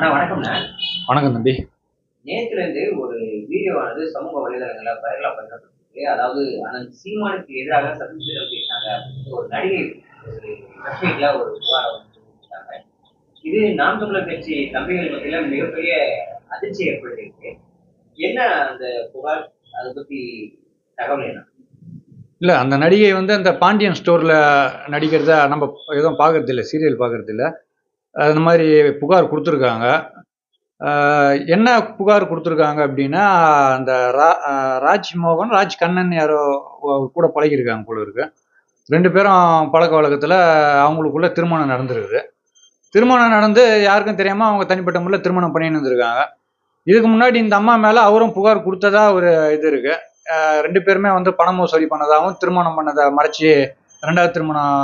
அண்ணா வணக்கம் தம்பி. நேத்துல இருந்து ஒரு வீடியோவானது சமூக வலைதளங்கள்ல வைரலா பண்ணிட்டு இருக்கு. அதாவது அண்ணன் சீமானுக்கு எதிராக பேசினாங்க அப்படின்னு ஒரு நடிகை ஒரு ஒரு புகாரை வந்து சொல்லியிருக்காங்க இது நாம் தமிழர் கட்சி தம்பிகள் மத்தியில மிகப்பெரிய அதிர்ச்சி ஏற்படுத்தியிருக்கு. என்ன அந்த புகார்? அதை பத்தி தகவல் என்ன? இல்லை அந்த நடிகை வந்து அந்த பாண்டியன் ஸ்டோரில் நடிக்கிறத நம்ம எதுவும் பார்க்கறது இல்லை சீரியல் பார்க்கறது இல்லை அந்த மாதிரி புகார் கொடுத்துருக்காங்க. என்ன புகார் கொடுத்துருக்காங்க அப்படின்னா அந்த ரா ராஜ்மோகன் ராஜ் கண்ணன் யாரோ கூட பழகியிருக்காங்க போல இருக்கு. ரெண்டு பேரும் பழக்க வழக்கத்தில் அவங்களுக்குள்ள திருமணம் நடந்திருக்குது. திருமணம் நடந்து யாருக்கும் தெரியாமல் அவங்க தனிப்பட்ட முறையில் திருமணம் பண்ணின்னு இருந்திருக்காங்க. இதுக்கு முன்னாடி இந்த அம்மா மேலே அவரும் புகார் கொடுத்ததா ஒரு இது இருக்கு. ரெண்டு பேருமே வந்து பண மோசடி பண்ணதாகவும் திருமணம் பண்ணதை மறைச்சி ரெண்டாவது திருமணம்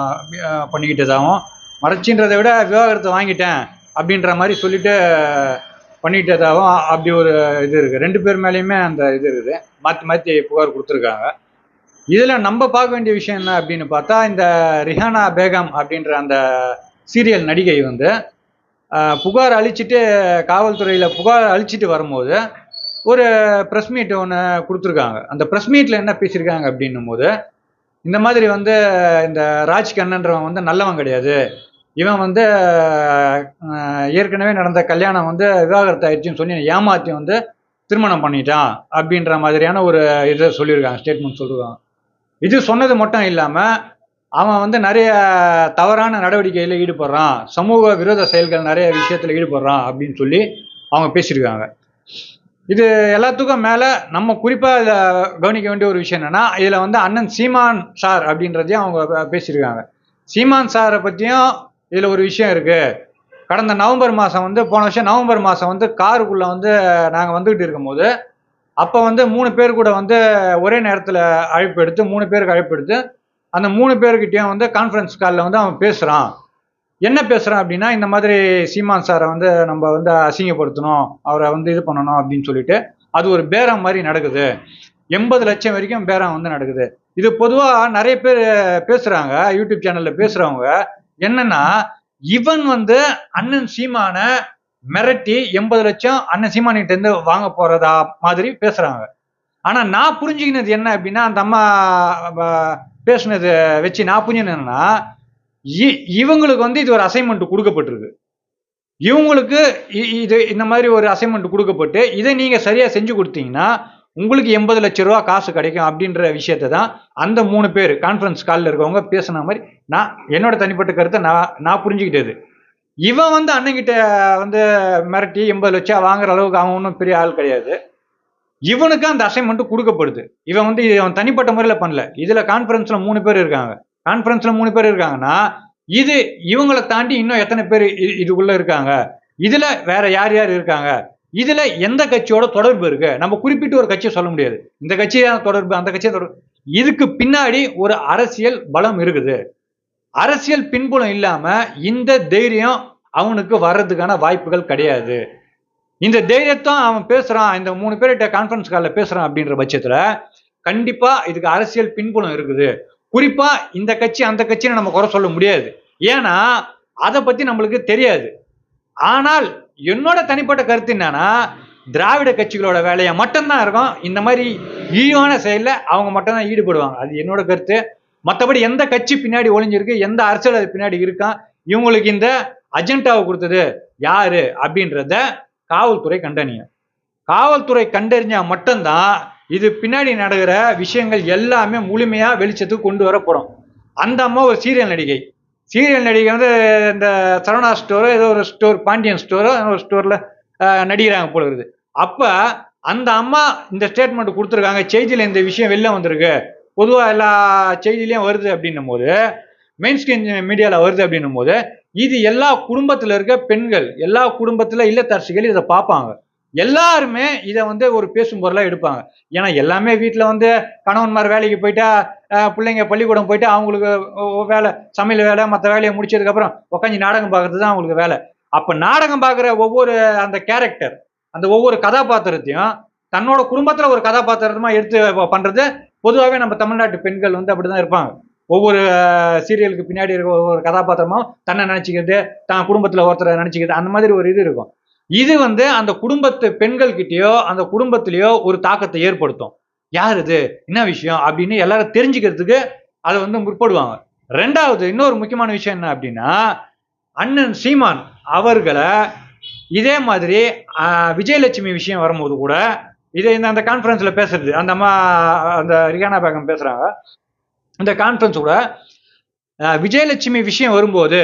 பண்ணிக்கிட்டதாகவும் மறைச்சின்றதை விட விவாகரத்தை வாங்கிட்டேன் அப்படின்ற மாதிரி சொல்லிட்டு பண்ணிட்டதாகவும் அப்படி ஒரு இது இருக்குது ரெண்டு பேர் மேலேயுமே அந்த இது இருக்குது. மாற்றி மாற்றி புகார் கொடுத்துருக்காங்க. இதில் நம்ம பார்க்க வேண்டிய விஷயம் என்ன அப்படின்னு பார்த்தா இந்த ரிஹானா பேகம் அப்படின்ற அந்த சீரியல் நடிகை வந்து புகார் அழிச்சிட்டு காவல்துறையில் புகார் அழிச்சிட்டு வரும்போது ஒரு ப்ரெஸ் மீட் ஒன்று கொடுத்துருக்காங்க. அந்த ப்ரெஸ் மீட்டில் என்ன பேசியிருக்காங்க அப்படின்னும் போது இந்த மாதிரி வந்து இந்த ராஜ் கண்ணன்றவன் வந்து நல்லவன் கிடையாது. இவன் வந்து ஏற்கனவே நடந்த கல்யாணம் வந்து விவாகரத்து ஆயிடுச்சுன்னு சொல்லி ஏமாத்தி வந்து திருமணம் பண்ணிட்டான் அப்படின்ற மாதிரியான ஒரு இதை சொல்லியிருக்காங்க ஸ்டேட்மெண்ட் சொல்லியிருக்காங்க இது சொன்னது மட்டும் இல்லாமல் அவன் வந்து நிறைய தவறான நடவடிக்கையில் ஈடுபடுறான். சமூக விரோத செயல்கள் நிறைய விஷயத்தில் ஈடுபடுறான் அப்படின்னு சொல்லி அவங்க பேசியிருக்காங்க. இது எல்லாத்துக்கும் மேலே நம்ம குறிப்பாக இதில் கவனிக்க வேண்டிய ஒரு விஷயம் என்னென்னா இதில் வந்து அண்ணன் சீமான் சார் அப்படின்றதையும் அவங்க பேசியிருக்காங்க. சீமான் சாரை பற்றியும் இதில் ஒரு விஷயம் இருக்குது கடந்த நவம்பர் மாதம் வந்து போன வருஷம் நவம்பர் மாதம் வந்து காருக்குள்ளே வந்து நாங்கள் வந்துக்கிட்டு இருக்கும்போது அப்போ வந்து மூணு பேர் கூட வந்து ஒரே நேரத்தில் அழைப்பு எடுத்து மூணு பேருக்கு அழைப்பு எடுத்து அந்த மூணு பேர்கிட்டையும் வந்து கான்ஃபரன்ஸ் காலில் வந்து அவன் பேசுகிறான் என்ன பேசுகிறேன் அப்படின்னா இந்த மாதிரி சீமான் சாரை வந்து நம்ம வந்து அசிங்கப்படுத்தணும் அவரை வந்து இது பண்ணணும் அப்படின்னு சொல்லிட்டு அது ஒரு பேரம் மாதிரி நடக்குது. எண்பது லட்சம் வரைக்கும் பேரம் வந்து நடக்குது. இது பொதுவாக நிறைய பேர் பேசுகிறாங்க யூடியூப் சேனலில் பேசுகிறவங்க என்னன்னா இவன் வந்து அண்ணன் சீமானை மிரட்டி எண்பது லட்சம் அண்ணன் சீமானிட்ட இருந்து வாங்க போறதா மாதிரி பேசுறாங்க. ஆனா நான் புரிஞ்சுக்கினது என்ன அப்படின்னா அந்த அம்மா பேசுனது வச்சு நான் புரிஞ்சுனேன்னா இவங்களுக்கு வந்து இது ஒரு அசைன்மெண்ட் கொடுக்கப்பட்டிருக்கு. இவங்களுக்கு இ- இது இந்த மாதிரி ஒரு அசைன்மெண்ட் கொடுக்கப்பட்டு இதை நீங்கள் சரியாக செஞ்சு கொடுத்தீங்கன்னா உங்களுக்கு எண்பது லட்ச ரூபா காசு கிடைக்கும் அப்படின்ற விஷயத்தை தான் அந்த மூணு பேர் கான்ஃபரன்ஸ் காலில் இருக்கவங்க பேசுன மாதிரி நான் என்னோட தனிப்பட்ட கருத்தை நான் நான் புரிஞ்சுக்கிட்டது. இவன் வந்து அண்ணங்கிட்ட வந்து மிரட்டி எண்பது லட்சம் வாங்குற அளவுக்கு அவன் ஒன்றும் பெரிய ஆள் கிடையாது. இவனுக்கு அந்த அசைன்மெண்ட் கொடுக்கப்படுது. இவன் வந்து அவன் தனிப்பட்ட முறையில் பண்ணல. இதில் கான்ஃபரன்ஸில் மூணு பேர் இருக்காங்க. கான்ஃபரன்ஸ்ல மூணு பேர் இருக்காங்கன்னா இது இவங்களை தாண்டி இன்னும் எத்தனை பேர் இ- இதுக்குள்ள இருக்காங்க? இதுல வேற யார் யார் இருக்காங்க? இதுல எந்த கட்சியோட தொடர்பு இருக்கு? நம்ம குறிப்பிட்டு ஒரு கட்சியை சொல்ல முடியாது. இந்த கட்சியான தொடர்பு அந்த கட்சியை தொடர்பு. இதுக்கு பின்னாடி ஒரு அரசியல் பலம் இருக்குது. அரசியல் பின்புலம் இல்லாம இந்த தைரியம் அவனுக்கு வர்றதுக்கான வாய்ப்புகள் கிடையாது. இந்த தைரியத்தும் அவன் பேசுறான் இந்த மூணு பேர்கிட்ட கான்ஃபரன்ஸ் காலில் பேசுறான் அப்படின்ற பட்சத்துல கண்டிப்பா இதுக்கு அரசியல் பின்புலம் இருக்குது. குறிப்பா இந்த கட்சி அந்த கட்சின்னு நம்ம குறை சொல்ல முடியாது. ஏன்னா அதை பத்தி நம்மளுக்கு தெரியாது. ஆனால் என்னோட தனிப்பட்ட கருத்து என்னன்னா திராவிட கட்சிகளோட வேலையை மட்டும்தான் இருக்கும். இந்த மாதிரி இழிவான செயலில் அவங்க மட்டும்தான் ஈடுபடுவாங்க. அது என்னோட கருத்து. மற்றபடி எந்த கட்சி பின்னாடி ஒளிஞ்சிருக்கு எந்த அரசியல் அது பின்னாடி இருக்கான் இவங்களுக்கு இந்த அஜெண்டாவை கொடுத்தது யாரு அப்படின்றத காவல்துறை கண்டறியும். காவல்துறை கண்டறிஞ்சா மட்டும்தான் இது பின்னாடி நடக்கிற விஷயங்கள் எல்லாமே முழுமையாக வெளிச்சத்துக்கு கொண்டு வரப்படும் அந்த அம்மா ஒரு சீரியல் நடிகை. சீரியல் நடிகை வந்து இந்த சரவணா ஸ்டோரோ ஏதோ ஒரு ஸ்டோர் பாண்டியன் ஸ்டோரோ ஒரு ஸ்டோரில் நடிக்கிறாங்க போல இருக்குது. அப்போ அந்த அம்மா இந்த ஸ்டேட்மெண்ட் கொடுத்துருக்காங்க செய்தியில் இந்த விஷயம் வெளில வந்திருக்கு. பொதுவாக எல்லா செய்தியிலையும் வருது அப்படின்னும் போது மெயின் ஸ்கிரீன் மீடியாவில் வருது அப்படின்னும் போது இது எல்லா குடும்பத்தில் இருக்க பெண்கள் எல்லா குடும்பத்தில் இல்லத்தரசிகள் இதை பார்ப்பாங்க. எல்லாருமே இதை வந்து ஒரு பேசும் பொருளாக எடுப்பாங்க. ஏன்னா எல்லாமே வீட்டில் வந்து கணவன்மார் வேலைக்கு போயிட்டா பிள்ளைங்க பள்ளிக்கூடம் போயிட்டு அவங்களுக்கு வேலை சமையல் வேலை மற்ற வேலையை முடிச்சதுக்கப்புறம் உட்காந்து நாடகம் பார்க்கறது தான் அவங்களுக்கு வேலை. அப்போ நாடகம் பார்க்குற ஒவ்வொரு அந்த கேரக்டர் அந்த ஒவ்வொரு கதாபாத்திரத்தையும் தன்னோட குடும்பத்தில் ஒரு கதாபாத்திரமா எடுத்து பண்ணுறது பொதுவாகவே நம்ம தமிழ்நாட்டு பெண்கள் வந்து அப்படிதான் இருப்பாங்க. ஒவ்வொரு சீரியலுக்கு பின்னாடி இருக்க ஒவ்வொரு கதாபாத்திரமும் தன்னை நினச்சிக்கிறது தான் குடும்பத்தில் ஒருத்தரை நினச்சிக்கிறது அந்த மாதிரி ஒரு இது இருக்கும். இது வந்து அந்த குடும்பத்து பெண்கள் கிட்டயோ அந்த குடும்பத்திலேயோ ஒரு தாக்கத்தை ஏற்படுத்தும். யார் இது? என்ன விஷயம்? அப்படின்னு எல்லாரும் தெரிஞ்சுக்கிறதுக்கு அதை வந்து முற்படுவாங்க. ரெண்டாவது இன்னொரு முக்கியமான விஷயம் என்ன அப்படின்னா அண்ணன் சீமான் அவர்களை இதே மாதிரி விஜயலட்சுமி விஷயம் வரும்போது கூட இதை இந்த அந்த கான்ஃபரன்ஸில் பேசுறது அந்த அம்மா அந்த ரியானா பேகம் பேசுகிறாங்க இந்த கான்ஃபரன்ஸ் கூட விஜயலட்சுமி விஷயம் வரும்போது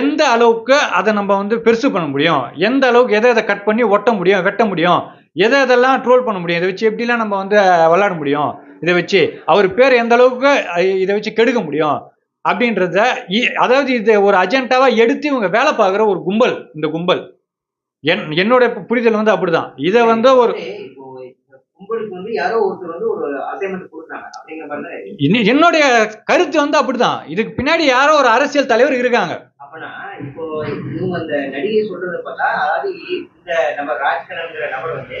எந்த அளவுக்கு அதை நம்ம வந்து பெருசு பண்ண முடியும்? எந்த அளவுக்கு எதை எதை கட் பண்ணி ஒட்ட முடியும் வெட்ட முடியும்? எதை எதெல்லாம் ட்ரோல் பண்ண முடியும்? இதை வச்சு எப்படிலாம் நம்ம வந்து விளையாட முடியும்? இதை வச்சு அவர் பேர் எந்த அளவுக்கு இதை வச்சு கெடுக்க முடியும்? அப்படின்றத அதாவது இது ஒரு அஜெண்டாவா எடுத்து இவங்க வேலை பார்க்குற ஒரு கும்பல் இந்த கும்பல். என் என்னோட புரிதல் வந்து அப்படிதான். இதை வந்து ஒரு என்னுடைய கருத்து வந்து அப்படிதான். இதுக்கு பின்னாடி யாரோ ஒரு அரசியல் தலைவர் இருக்காங்க. அப்பனா இப்போ இவங்க அந்த நடிகை சொல்றதை பார்த்தா அதாவது இந்த நம்ம ராஜ்கரங்கிற நபர் வந்து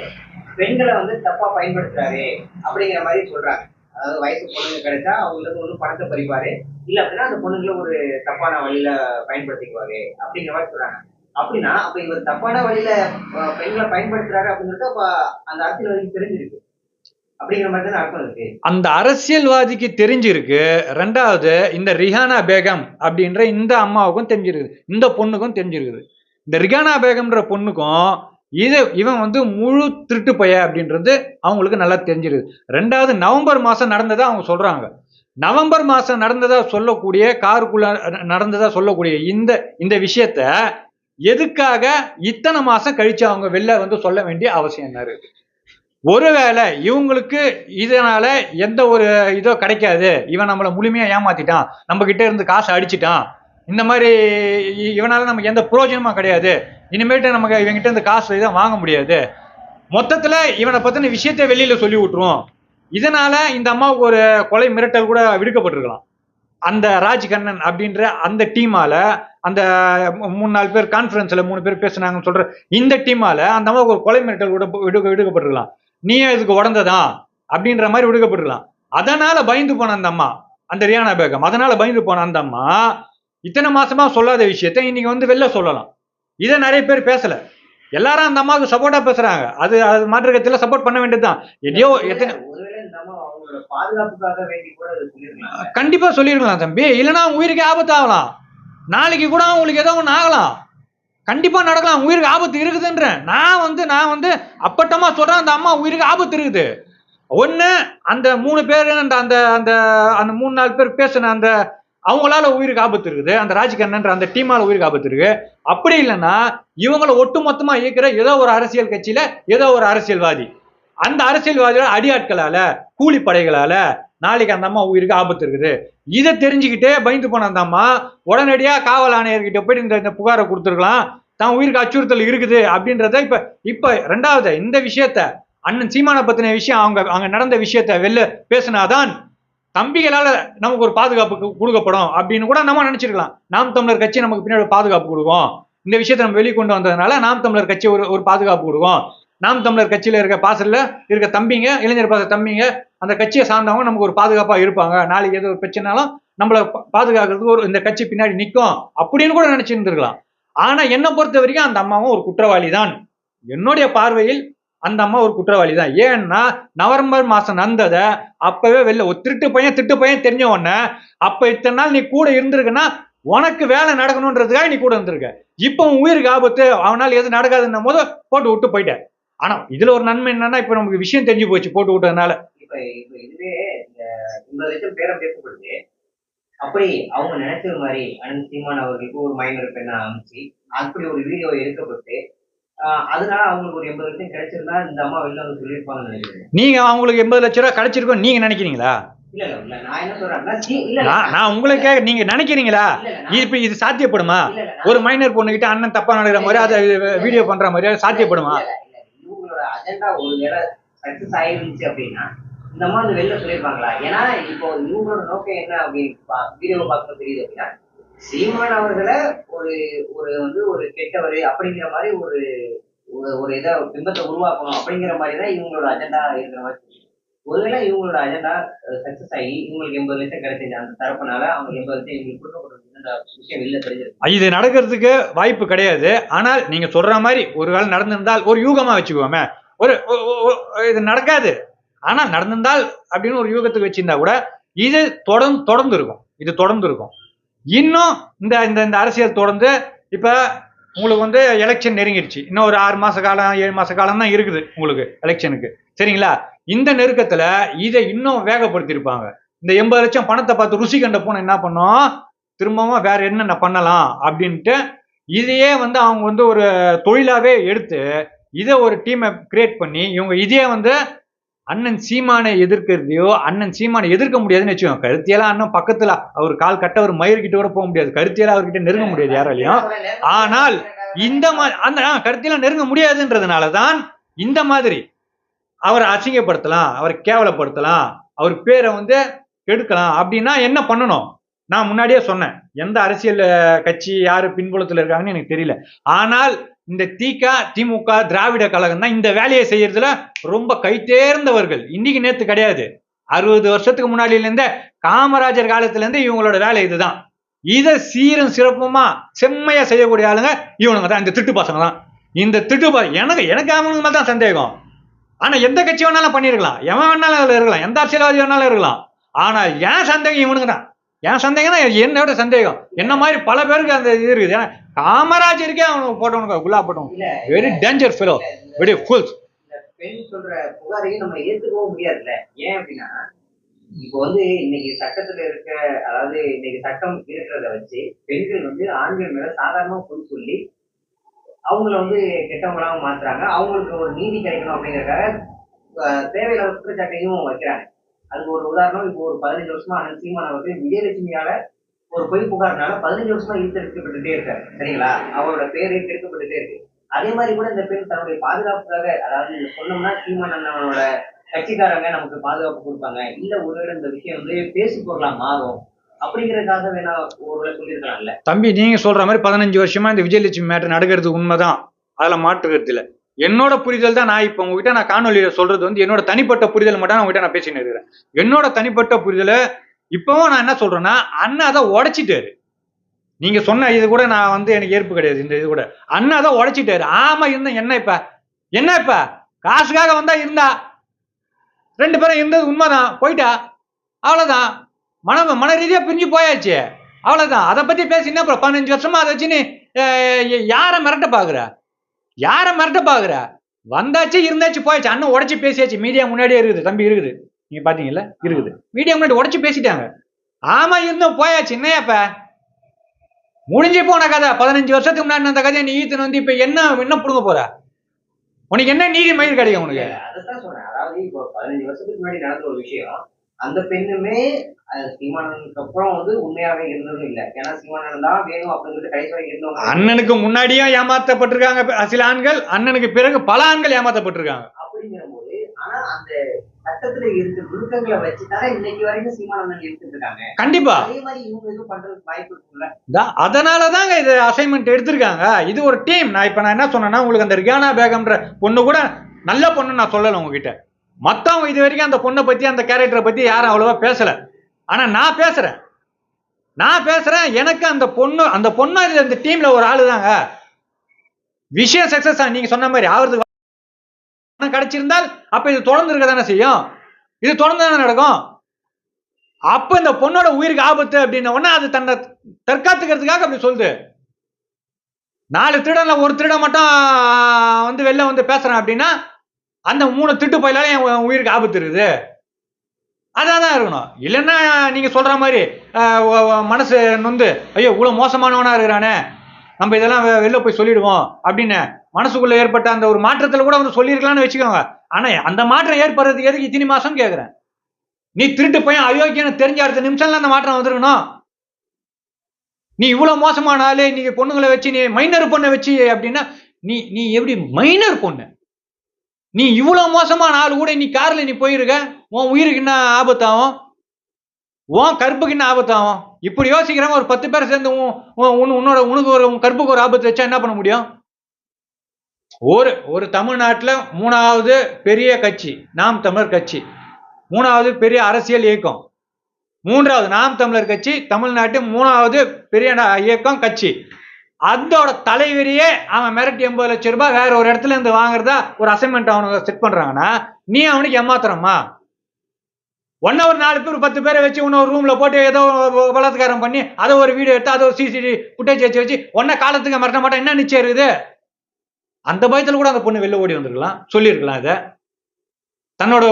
பெண்களை வந்து தப்பா பயன்படுத்துறாரு அப்படிங்கிற மாதிரி சொல்றாங்க. அதாவது வயசு பொண்ணுங்க கிடைச்சா அவங்களுக்கு ஒன்றும் பணத்தை பறிப்பாரு. இல்ல அப்படின்னா அந்த பொண்ணுங்களை ஒரு தப்பான வழியில பயன்படுத்திக்குவாரு அப்படிங்கிற மாதிரி சொல்றாங்க. அப்படின்னா அப்ப இவர் தப்பான வழியில பெண்களை பயன்படுத்துறாரு அப்படிங்கிறது அப்ப அந்த அரசியல்வாதிக்கு தெரிஞ்சிருக்கு. அந்த அரசியல்வாதிக்கு தெரிஞ்சிருக்கு. ரெண்டாவது இந்த ரிஹானா பேகம் அப்படின்ற இந்த அம்மாவுக்கும் தெரிஞ்சிருக்குது. இந்த பொண்ணுக்கும் தெரிஞ்சிருக்குது. இந்த ரிஹானா பேகம்ன்ற பொண்ணுக்கும் இது இவன் வந்து முழு திருட்டு பைய அப்படின்றது அவங்களுக்கு நல்லா தெரிஞ்சிருக்குது ரெண்டாவது நவம்பர் மாசம் நடந்ததா அவங்க சொல்றாங்க. நவம்பர் மாசம் நடந்ததா சொல்லக்கூடிய காருக்குள்ள நடந்ததா சொல்லக்கூடிய இந்த இந்த விஷயத்த எதுக்காக இத்தனை மாசம் கழிச்சு அவங்க வெளில வந்து சொல்ல வேண்டிய அவசியம் என்ன இருக்கு? ஒருவேளை இவங்களுக்கு இதனால எந்த ஒரு இதோ கிடைக்காது. இவன் நம்மளை முழுமையாக ஏமாத்திட்டான். நம்ம கிட்ட இருந்து காசை அடிச்சிட்டான். இந்த மாதிரி இவனால் இவனால நமக்கு எந்த பிரயோஜனமும் கிடையாது. இனிமேட்டு நமக்கு இவங்கிட்ட இருந்து காசு இதை வாங்க முடியாது. மொத்தத்தில் இவனை பற்றின விஷயத்த வெளியில் சொல்லி விட்டுருவோம். இதனால இந்த அம்மாவுக்கு ஒரு கொலை மிரட்டல் கூட விடுக்கப்பட்டிருக்கலாம். அந்த ராஜ்கண்ணன் அப்படின்ற அந்த டீமால அந்த மூணு நாலு பேர் கான்ஃபரன்ஸ்ல மூணு பேர் பேசுனாங்கன்னு சொல்ற இந்த டீமால அந்த அம்மாவுக்கு ஒரு கொலை மிரட்டல் கூட விடு விடுக்கப்பட்டிருக்கலாம். நீயே இதுக்கு உடந்ததா? அப்படின்ற மாதிரி விடுக்கப்பட்டிருக்கலாம் அதனால பயந்து போன அந்த அம்மா அந்த ரியானா பேகம் அதனால பயந்து போன அந்த அம்மா இத்தனை மாசமா சொல்லாத விஷயத்த இன்னைக்கு வந்து வெளில சொல்லலாம். இதை நிறைய பேர் பேசல. எல்லாரும் அந்த அம்மாவுக்கு சப்போர்ட்டா பேசுறாங்க. அது அது மாற்றுக்கத்தில் சப்போர்ட் பண்ண வேண்டியதுதான். எதையோ எத்தனை கண்டிப்பா சொல்லிருக்கலாம் தம்பி. இல்லைன்னா உயிருக்கு ஆபத்து ஆகலாம் நாளைக்கு கூட அவங்களுக்கு ஏதோ ஒன்று ஆகலாம். கண்டிப்பா நடக்கலாம் உயிருக்கு ஆபத்து இருக்குதுன்றேன். நான் வந்து நான் வந்து அப்பட்டமா சொல்றேன் அந்த அம்மா உயிருக்கு ஆபத்து இருக்குது. ஒண்ணு அந்த மூணு பேர் அந்த அந்த அந்த அந்த மூணு நாலு பேர் பேசின அந்த அவங்களால உயிருக்கு ஆபத்து இருக்குது. அந்த ராஜ்கண்ணன்ற அந்த டீமால உயிருக்கு ஆபத்து இருக்கு அப்படி இல்லைன்னா இவங்கள ஒட்டு மொத்தமா இயக்கிற ஏதோ ஒரு அரசியல் கட்சியில ஏதோ ஒரு அரசியல்வாதி. அந்த அரசியல்வாதியோட அடியாட்களால கூலிப்படைகளால நாளைக்கு அந்த அம்மா உயிருக்கு ஆபத்து இருக்குது. இதை தெரிஞ்சுக்கிட்டே பயந்து போன அந்த அம்மா உடனடியாக காவல் ஆணையர்கிட்ட போயிட்டு இந்த இந்த புகாரை கொடுத்துருக்கலாம். தான் உயிருக்கு அச்சுறுத்தல் இருக்குது அப்படின்றத இப்போ இப்போ ரெண்டாவது இந்த விஷயத்த அண்ணன் சீமான பத்தின விஷயம் அவங்க அங்கே நடந்த விஷயத்த வெளில பேசினாதான் தம்பிகளால் நமக்கு ஒரு பாதுகாப்பு கொடுக்கப்படும் அப்படின்னு கூட நம்ம நினச்சிருக்கலாம். நாம் தமிழர் கட்சி நமக்கு பின்னாடி பாதுகாப்பு கொடுக்கும். இந்த விஷயத்தை நம்ம வெளிக்கொண்டு வந்ததுனால நாம் தமிழர் கட்சி ஒரு ஒரு பாதுகாப்பு கொடுக்கும். நாம் தமிழர் கட்சியில் இருக்க பாசல்ல இருக்க தம்பிங்க இளைஞர் பாச தம்பிங்க அந்த கட்சியை சார்ந்தவங்க நமக்கு ஒரு பாதுகாப்பாக இருப்பாங்க. நாளைக்கு எது ஒரு பிரச்சனைனாலும் நம்மளை பாதுகாக்கிறதுக்கு ஒரு இந்த கட்சி பின்னாடி நிற்கும் அப்படின்னு கூட நினைச்சிருந்துருக்கலாம். ஆனா என்னை பொறுத்த வரைக்கும் அந்த அம்மாவும் ஒரு குற்றவாளி தான் என்னுடைய பார்வையில் அந்த அம்மா ஒரு குற்றவாளி தான் ஏன்னா நவம்பர் மாசம் நடந்ததை அப்பவே வெளில ஒரு திருட்டு பையன் திட்டு பையன் தெரிஞ்ச உடனே அப்ப இத்தனை நாள் நீ கூட இருந்திருக்குன்னா உனக்கு வேலை நடக்கணுன்றதுக்காக நீ கூட இருந்திருக்க. இப்போ உன் உயிருக்கு ஆபத்து அவனால் எதுவும் நடக்காதுன்னும் போது போட்டு விட்டு போயிட்டேன் ஆனா இதுல ஒரு நன்மை என்னன்னா இப்ப நமக்கு விஷயம் தெரிஞ்சு போச்சு போட்டு விட்டதுனால. இப்ப இப்ப இதுவே இந்த ஐம்பது லட்சம் பேரம் பேசப்படுது அப்படி அவங்க நினைச்சது மாதிரி அனந்த் சீமான் அவர்களுக்கு ஒரு மைனர் பெண்ணை அமைச்சு அப்படி ஒரு வீடியோ எடுக்கப்பட்டு அதனால அவங்களுக்கு ஒரு எண்பது லட்சம் கிடைச்சிருந்தா இந்த அம்மா வெளில வந்து சொல்லியிருப்பாங்கன்னு நினைக்கிறேன். நீங்க அவங்களுக்கு எண்பது லட்ச ரூபா கிடைச்சிருக்கோம் நீங்க நினைக்கிறீங்களா? நான் உங்களுக்கே நீங்க நினைக்கிறீங்களா? இப்ப இது சாத்தியப்படுமா? ஒரு மைனர் பொண்ணுகிட்ட அண்ணன் தப்பா நடக்கிற மாதிரி அதை வீடியோ பண்ற மாதிரி சாத்தியப்படுமா? அஜெண்டா ஒருவேளை சக்சஸ் ஆயிருந்துச்சு அப்படின்னா இந்த மாதிரி வெளில சொல்லியிருப்பாங்களா? ஏன்னா இப்போ இவங்களோட நோக்கம் என்ன அப்படின்னு வீடியோ பார்க்க தெரியுது அப்படின்னா சீமான் அவர்களை ஒரு ஒரு வந்து ஒரு கெட்டவர் அப்படிங்கிற மாதிரி ஒரு ஒரு- ஒரு இதை பிம்பத்தை உருவாக்கணும் அப்படிங்கிற மாதிரி தான் இவங்களோட அஜெண்டா இருக்கிற மாதிரி ஒருவேளை இவங்களோட அஜெண்டா சக்சஸ் ஆகி இவங்களுக்கு எண்பது லட்சம் கிடைச்சது அந்த தரப்புனால அவங்க எண்பது லட்சம் இவங்களுக்கு கொடுக்கப்பட்டிருக்குன்ற விஷயம் இது நடக்கிறதுக்கு வாய்ப்பு கிடையாது. ஆனால் நீங்க சொல்ற மாதிரி ஒரு வேளை நடந்திருந்தால் ஒரு யூகமா வச்சுக்கோமே. ஒரு ஒ- இது நடக்காது. ஆனா நடந்திருந்தால் அப்படின்னு ஒரு யூகத்துக்கு வச்சிருந்தா கூட இது தொடர்ந்து தொடர்ந்து இருக்கும். இது தொடர்ந்து இருக்கும். இன்னும் இந்த இந்த இந்த அரசியல் தொடர்ந்து இப்போ உங்களுக்கு வந்து எலெக்ஷன் நெருங்கிடுச்சு. இன்னும் ஒரு ஆறு மாச காலம் ஏழு மாச காலம் தான் இருக்குது உங்களுக்கு எலெக்ஷனுக்கு சரிங்களா? இந்த நெருக்கத்துல இதை இன்னும் வேகப்படுத்தியிருப்பாங்க. இந்த எண்பது லட்சம் பணத்தை பார்த்து ருசி கண்ட பூனை என்ன பண்ணோம்? திரும்பவும் வேற என்னென்ன பண்ணலாம் அப்படின்ட்டு இதையே வந்து அவங்க வந்து ஒரு தொழிலாவே எடுத்து இதை ஒரு டீமை கிரியேட் பண்ணி இவங்க இதே வந்து அண்ணன் சீமானை எதிர்க்கிறதையோ அண்ணன் சீமானை எதிர்க்க முடியாதுன்னு வச்சுக்கோங்க. கருத்தியெல்லாம் அண்ணன் பக்கத்துல அவர் கால் கட்ட ஒரு மயிர்கிட்ட கூட போக முடியாது. கருத்தியெல்லாம் அவர்கிட்ட நெருங்க முடியாது யாராலையும். ஆனால் இந்த மாதிரி அந்த ஆ, கருத்தியெல்லாம் நெருங்க முடியாதுன்றதுனால தான் இந்த மாதிரி அவரை அசிங்கப்படுத்தலாம் அவரை கேவலப்படுத்தலாம் அவர் பேரை வந்து கெடுக்கலாம் அப்படின்னா என்ன பண்ணணும்? நான் முன்னாடியே சொன்னேன். எந்த அரசியல் கட்சி யாரு பின்புலத்தில் இருக்காங்கன்னு எனக்கு தெரியல. ஆனால் இந்த திக திமுக திராவிட கழகம் தான் இந்த வேலையை செய்யறதுல ரொம்ப கைத்தேர்ந்தவர்கள் இன்னைக்கு நேத்து கிடையாது. அறுபது வருஷத்துக்கு முன்னாடியிலிருந்து காமராஜர் காலத்துல இருந்து இவங்களோட வேலை இதுதான். இதை சீரும் சிறப்புமா செம்மையா செய்யக்கூடிய ஆளுங்க இவனுங்க தான் இந்த திட்டு பசங்க தான். இந்த திட்டு பசங்க எனக்கு எனக்கு அவனுங்க மேல தான் சந்தேகம். ஆனா எந்த கட்சி வேணாலும் பண்ணிருக்கலாம். எவன் வேணாலும் அதுல இருக்கலாம். எந்த அரசியல்வாதி வேணாலும் இருக்கலாம். ஆனா ஏன் சந்தேகம் இவனுங்க தான். என் சந்தேகம்னா என்னோட சந்தேகம். என்ன மாதிரி பல பேருக்கு அந்த இது இருக்குது. ஏன்னா காமராஜருக்கே அவனுக்கு போட்டவனுக்கு குல்லா போட்டவங்க இல்ல very danger fellow very fools இந்த பெண் சொல்ற புகாரையும் நம்ம ஏத்துக்கவும் முடியாதுல்ல. ஏன் அப்படின்னா இப்போ வந்து இன்னைக்கு சட்டத்துல இருக்க அதாவது இன்னைக்கு சட்டம் இருக்கிறத வச்சு பெண்கள் வந்து ஆண்கள் மேல சாதாரணமா பொய் சொல்லி அவங்கள வந்து கெட்டவங்களாக மாத்துறாங்க. அவங்களுக்கு ஒரு நீதி கிடைக்கணும் அப்படிங்கறதுக்காக அஹ், தேவையில்லாத குற்றச்சாட்டையும் வைக்கிறாங்க. அதுக்கு ஒரு உதாரணம் இப்போ ஒரு பதினஞ்சு வருஷமா அண்ணன் சீமான் அவர்கள் விஜயலட்சுமியால ஒரு பொய் புகார்னால பதினஞ்சு வருஷமா இழுத்தெடுக்கப்பட்டுட்டே இருக்காரு. சரிங்களா? அவரோட பேரு கெடுக்கப்பட்டுட்டே இருக்கு. அதே மாதிரி கூட இந்த பெண் தன்னுடைய பாதுகாப்புக்காக அதாவது சொன்னோம்னா சீமான் அண்ணனோட கட்சிக்காரங்க நமக்கு பாதுகாப்பு கொடுப்பாங்க. இல்ல ஒருவேளை இந்த விஷயம் வந்து பேசி பொருளா மாறும். அப்படிங்கறதுக்காக வேணா ஒருவேளை சொல்லியிருக்கலாம்ல. தம்பி நீங்க சொல்ற மாதிரி பதினஞ்சு வருஷமா இந்த விஜயலட்சுமி மேட்டர் நடக்கிறது உண்மைதான். அதுல மாற்றுக்கிறது இல்லை. என்னோட புரிதல் தான் நான் இப்போ உங்ககிட்ட நான் காணொலியில சொல்றது வந்து என்னோட தனிப்பட்ட புரிதல் மட்டும் நான் உங்ககிட்ட நான் பேசிட்டு இருக்கிறேன். என்னோட தனிப்பட்ட புரிதலை இப்பவும் நான் என்ன சொல்றேன்னா அண்ணா அதை உடைச்சிட்டாரு. நீங்க சொன்ன இது கூட நான் வந்து எனக்கு ஏற்பு கிடையாது இந்த இது கூட. அண்ணா அதை உடைச்சிட்டாரு. ஆமா இருந்த என்ன இப்ப? என்ன இப்ப? காசுக்காக வந்தா இருந்தா? ரெண்டு பேரும் இருந்தது உண்மைதான். போயிட்டா? அவ்வளவுதான். மன மன ரீதியா பிரிஞ்சு போயாச்சு. அவ்வளவுதான். அதை பத்தி பேசினா அப்புறம்? பதினஞ்சு வருஷமா அதை வச்சுன்னு யாரை மிரட்ட பாக்குற? யாரை மிரட்ட பாக்குற வந்தாச்சு இருந்தாச்சு போயாச்சு. அண்ணன் உடைச்சு பேசியாச்சு. மீடியா முன்னாடியே இருக்குது. தம்பி இருக்குது. நீங்க பாத்தீங்கல்ல இருக்குது. மீடியா முன்னாடி உடச்சு பேசிட்டாங்க. ஆமா இருந்தோம் போயாச்சு. என்னையாப்ப முடிஞ்சு போன கதை. பதினஞ்சு வருஷத்துக்கு முன்னாடி அந்த கதையை நீ ஈத்தன் வந்து இப்ப என்ன என்ன புடுங்க போற? உனக்கு என்ன நீதி மயிர் கிடைக்கும் உனக்கு? சொல்றேன். அதாவது இப்போ பதினஞ்சு வருஷத்துக்கு முன்னாடி நடந்த ஒரு விஷயம். அந்த பெண்ணுமே சீமானனுக்கு அப்புறம் வந்து உண்மையாவே இருந்ததும் இல்ல. ஏன்னா சீமானன் தான் வேணும் அப்படின்னு கடைசி வரை இருந்தவங்க அண்ணனுக்கு முன்னாடியும் ஏமாத்தப்பட்டிருக்காங்க சில ஆண்கள் அண்ணனுக்கு பிறகு பல ஆண்கள் ஏமாத்தப்பட்டிருக்காங்க. அப்படிங்கிற போது ஆனா அந்த சட்டத்துல இருக்க நுணுக்கங்களை வச்சுதானே இன்னைக்கு வரைக்கும் சீமானந்தன் எடுத்துட்டு இருக்காங்க கண்டிப்பா. அதே மாதிரி இவங்க எதுவும் பண்றதுக்கு வாய்ப்பு இருக்குல்ல அதனாலதாங்க இது அசைன்மெண்ட் எடுத்திருக்காங்க. இது ஒரு டீம் நான் இப்ப நான் என்ன சொன்னேன்னா உங்களுக்கு அந்த ரியானா பேகம்ன்ற பொண்ணு கூட நல்ல பொண்ணு நான் சொல்லல உங்ககிட்ட. மத்தவங்க இது வரைக்கும் அந்த பொண்ணை பத்தி அந்த கேரக்டரை பத்தி யாரும் அவ்வளவா பேசல. ஆனா நான் பேசுறேன். நான் பேசுறேன். எனக்கு அந்த பொண்ணு அந்த பொண்ணு இது அந்த டீம்ல ஒரு ஆளு தாங்க விஷயம் சக்சஸ் நீங்க சொன்ன மாதிரி ஆகுறதுக்கு கிடைச்சிருந்தால் அப்ப இது தொடர்ந்து இருக்க தானே செய்யும்? இது தொடர்ந்து தானே நடக்கும்? அப்ப இந்த பொண்ணோட உயிருக்கு ஆபத்து அப்படின்ன உடனே அது தன்னை தற்காத்துக்கிறதுக்காக அப்படி சொல்லுது. நாலு திருடன்ல ஒரு திருடன் மட்டும் வந்து வெளில வந்து பேசுகிறேன் அப்படின்னா அந்த மூணு திட்டு பயிலால என் உயிருக்கு ஆபத்து இருக்குது அதான் தான் இருக்கணும். இல்லைன்னா நீங்க சொல்ற மாதிரி மனசு நொந்து ஐயோ இவ்வளோ மோசமானவனா இருக்கிறானே நம்ம இதெல்லாம் வெ- வெளில போய் சொல்லிடுவோம் அப்படின்னு மனசுக்குள்ள ஏற்பட்ட அந்த ஒரு மாற்றத்தில் கூட வந்து சொல்லியிருக்கலாம்னு வச்சுக்கோங்க. ஆனா அந்த மாற்றம் ஏற்படுறதுக்கு எதுக்கு இத்தனை மாசம் கேட்குறேன் நீ திருட்டு பையன் அயோக்கியன்னு தெரிஞ்ச அடுத்த நிமிஷம்ல அந்த மாற்றம் வந்துருக்கணும். நீ இவ்வளோ மோசமான ஆளு நீங்க பொண்ணுங்களை வச்சு நீ மைனர் பொண்ணை வச்சு அப்படின்னா நீ நீ எப்படி மைனர் பொண்ணு? நீ இவ்வளவு மோசமான ஆள் கூட நீ கார்ல நீ போயிருக்க? உன் உயிருக்கு என்ன ஆபத்தாகும்? உன் கருப்புக்கு என்ன ஆபத்தாகும்? இப்படி யோசிக்கிறவங்க ஒரு பத்து பேர் சேர்ந்து உன்னோட உனக்கு ஒரு உன் கருப்புக்கு ஒரு ஆபத்து வச்சா என்ன பண்ண முடியும்? ஒரு ஒரு தமிழ்நாட்டுல மூணாவது பெரிய கட்சி நாம் தமிழர் கட்சி. மூணாவது பெரிய அரசியல் இயக்கம். மூன்றாவது நாம் தமிழர் கட்சி தமிழ்நாட்டு மூணாவது பெரிய இயக்கம் கட்சி. அதோட தலைவரியே அவன் மிரட்டி எண்பது லட்சம் ரூபாய் வேற ஒரு இடத்துல இருந்து வாங்குறதா ஒரு அசைன்மெண்ட் அவனுக்கு செட் பண்றாங்கன்னா நீ அவனுக்கு ஏமாத்துறமா ஒன் ஒரு நாலு பேர் பத்து பேரை வச்சு இன்னொரு ரூம்ல போட்டு ஏதோ பலாத்காரம் பண்ணி அதை ஒரு வீடியோ எடுத்து அதை ஒரு சிசிடிவி ஃபுட்டேஜ் வச்சு வச்சு ஒன்ன காலத்துக்கு மிரட்ட மாட்டேன். என்ன நிச்சயம் இருக்குது? அந்த பயத்தில் கூட அந்த பொண்ணு வெளில ஓடி வந்திருக்கலாம். சொல்லியிருக்கலாம் இதை. தன்னோட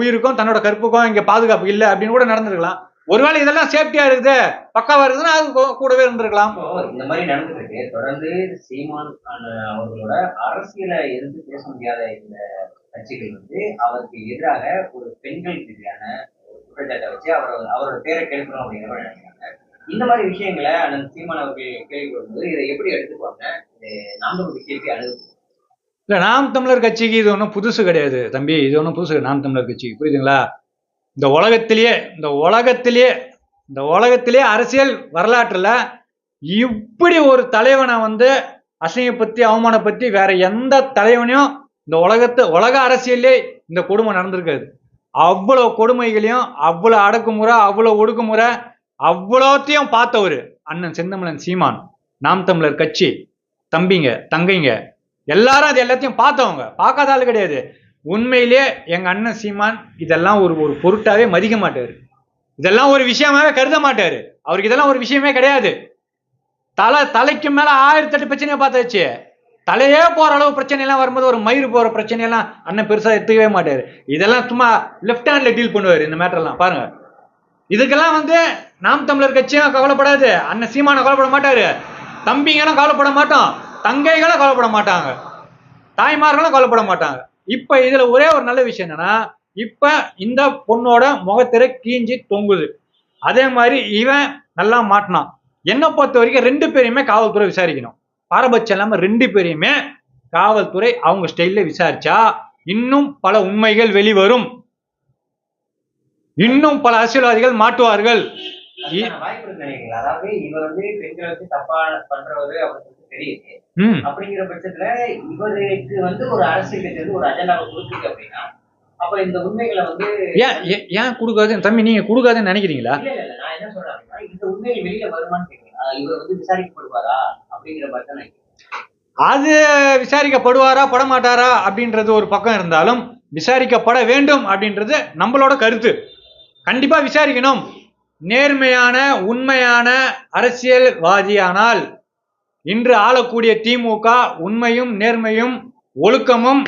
உயிருக்கும் தன்னோட கருப்புக்கும் இங்க பாதுகாப்பு இல்லை அப்படின்னு கூட நடந்திருக்கலாம். ஒருவேளை இதெல்லாம் சேஃப்டியா இருக்குது பக்காவா இருக்குதுன்னா அது கூடவே இருந்திருக்கலாம். இந்த மாதிரி நடந்துருக்கு தொடர்ந்து சீமான் அவர்களோட அரசியலை எதிர்த்து பேச முடியாத இந்த கட்சிகள் வந்து அவருக்கு எதிராக ஒரு பெண்களுக்கு எதிரான ஒரு குற்றச்சாட்டை வச்சு அவர் அவரோட பேரை கெடுக்கணும் அப்படிங்கிற மாதிரி நினைக்கிறாங்க. இந்த மாதிரி விஷயங்களை அண்ணன் சீமான் அவர்கள் கேள்விப்படும்போது இதை எப்படி எடுத்துக்குவாங்க இது நாம விஷயத்தை அணுகு இல்ல நாம் தமிழர் கட்சிக்கு இது ஒன்றும் புதுசு கிடையாது. தம்பி இது ஒன்றும் புதுசு நாம் தமிழர் கட்சிக்கு. புரியுதுங்களா? இந்த உலகத்திலேயே இந்த உலகத்திலேயே இந்த உலகத்திலேயே அரசியல் வரலாற்றில் இப்படி ஒரு தலைவனை வந்து அசிங்கப்படுத்தி அவமானப்படுத்தி வேற எந்த தலைவனையும் இந்த உலகத்து உலக அரசியல்லே இந்த கொடுமை நடந்திருக்காது. அவ்வளோ கொடுமைகளையும் அவ்வளோ அடக்குமுறை அவ்வளோ ஒடுக்குமுறை அவ்வளோத்தையும் பார்த்தவர் அண்ணன் செந்தமிழன் சீமான். நாம் தமிழர் கட்சி. தம்பிங்க தங்கைங்க. எல்லாரும் அது எல்லாத்தையும் பார்த்தவங்க. பார்க்காத ஆள் கிடையாது. உண்மையிலே எங்கள் அண்ணன் சீமான் இதெல்லாம் ஒரு ஒரு பொருட்டாவே மதிக்க மாட்டார். இதெல்லாம் ஒரு விஷயமாவே கருத மாட்டார். அவருக்கு இதெல்லாம் ஒரு விஷயமே கிடையாது. தலை தலைக்கு மேலே ஆயிரத்தெட்டு பிரச்சனையை பார்த்தாச்சு. தலையே போகிற அளவு பிரச்சனையெல்லாம் வரும்போது ஒரு மயிறு போகிற பிரச்சனையெல்லாம் அண்ணன் பெருசாக எடுத்துக்கவே மாட்டார். இதெல்லாம் சும்மா லெஃப்ட் ஹேண்டில் டீல் பண்ணுவார் இந்த மேட்டர்லாம் பாருங்க. இதுக்கெல்லாம் வந்து நாம் தமிழர் கட்சியும் கவலைப்படாது. அண்ணன் சீமான கவலைப்பட மாட்டார். தம்பிங்களும் கவலைப்பட மாட்டோம். தங்கைகளும் கவலைப்பட மாட்டாங்க. தாய்மார்களும் கவலைப்பட மாட்டாங்க. இப்ப இதுல ஒரே ஒரு நல்ல விஷயம் என்னன்னா இப்ப இந்த பொண்ணோட முகத்திரை கீஞ்சி தொங்குது. அதே மாதிரி இவன் நல்லா மாட்டினான். என்னை பொறுத்த வரைக்கும் ரெண்டு பேரையுமே காவல்துறை விசாரிக்கணும். பாரபட்சம் இல்லாம ரெண்டு பேரையுமே காவல்துறை அவங்க ஸ்டைல்ல விசாரிச்சா இன்னும் பல உண்மைகள் வெளிவரும். இன்னும் பல அரசியல்வாதிகள் மாட்டுவார்கள். வாய்ப்பு அதாவது இவர் வந்து பெண்களை வச்சு தப்பா பண்றவரு அப்படின்னு தெரியுது. அப்படிங்கிற பட்சத்துல இவருக்கு வந்து ஒரு அரசியல் கட்சி ஒரு அஜெண்டாவை கொடுத்துருக்கு அப்படின்னா அப்ப இந்த உண்மைகளை வந்து ஏன் ஏன் கொடுக்காது தம்பி நீங்க கொடுக்காதுன்னு நினைக்கிறீங்களா? இல்ல இல்ல நான் என்ன சொல்றேன் இந்த உண்மைகள் வெளியில கேட்கிறேன் ஆஹ் இவர் வந்து விசாரிக்கப்படுவாரா அப்படிங்கிற கேட்கிறேன். அது விசாரிக்கப்படுவாரா படமாட்டாரா அப்படின்றது ஒரு பக்கம் இருந்தாலும் விசாரிக்கப்பட வேண்டும் அப்படின்றது நம்மளோட கருத்து. கண்டிப்பா விசாரிக்கணும். நேர்மையான உண்மையான அரசியல்வாதியானால் இன்று ஆளக்கூடிய திமுக உண்மையும் நேர்மையும் ஒழுக்கமும்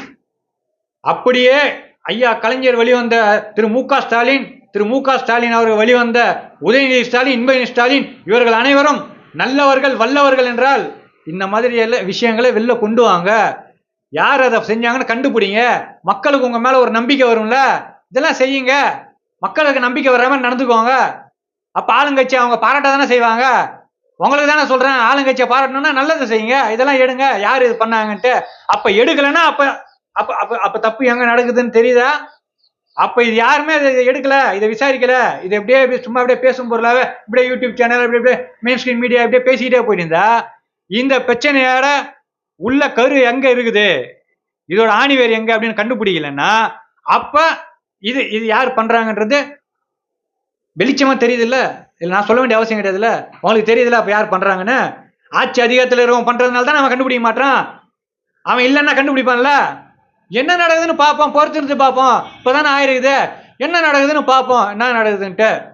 அப்படியே ஐயா கலைஞர் வெளிவந்த திரு மு க ஸ்டாலின் திரு மு க ஸ்டாலின் அவர்கள் வெளிவந்த உதயநிதி ஸ்டாலின் இன்பநிதி ஸ்டாலின் இவர்கள் அனைவரும் நல்லவர்கள் வல்லவர்கள் என்றால் இந்த மாதிரி எல்லா விஷயங்களை வெளில கொண்டு வாங்க. யார் அதை செஞ்சாங்கன்னு கண்டுபிடிங்க. மக்களுக்கு உங்கள் மேலே ஒரு நம்பிக்கை வரும்ல. இதெல்லாம் செய்யுங்க. மக்களுக்கு நம்பிக்கை வர்ற மாதிரி நடந்துக்கோங்க. அப்போ ஆளுங்கட்சி அவங்க பாராட்ட தானே செய்வாங்க. உங்களுக்கு தானே சொல்றேன் ஆளுங்கட்சியை பாராட்டணும்னா நல்லதை செய்யுங்க இதெல்லாம் எடுங்க யார் இது பண்ணாங்கன்ட்டு. அப்ப எடுக்கலைன்னா அப்ப அப்ப அப்ப அப்ப தப்பு எங்க நடக்குதுன்னு தெரியுதா? அப்ப இது யாருமே இதை எடுக்கல இதை விசாரிக்கல. இது எப்படியே சும்மா அப்படியே பேசும் பொருளாவே இப்படியே யூடியூப் சேனல் அப்படி அப்படியே மெயின் ஸ்கிரீன் மீடியா அப்படியே பேசிக்கிட்டே போயிருந்தா இந்த பிரச்சனையோட உள்ள கரு எங்க இருக்குது? இதோட ஆணிவேர் எங்க அப்படின்னு கண்டுபிடிக்கலன்னா அப்ப இது இது யார் பண்றாங்கன்றது வெளிச்சமா தெரியுது இல்லை இல்லை நான் சொல்ல வேண்டிய அவசியம் கிடையாதுல்ல? உங்களுக்கு தெரியுதுல அப்போ யார் பண்ணுறாங்கன்னு ஆட்சி அதிகாரத்தில் இருக்கவன் பண்ணுறதுனால தான் அவன் கண்டுபிடிக்க மாட்டான். அவன் இல்லைன்னா கண்டுபிடிப்பான்ல? என்ன நடக்குதுன்னு பார்ப்போம் பொறுத்திருந்து பார்ப்போம். இப்போ தானே ஆயிருக்குது. என்ன நடக்குதுன்னு பார்ப்போம். என்ன நடக்குதுன்ட்டு?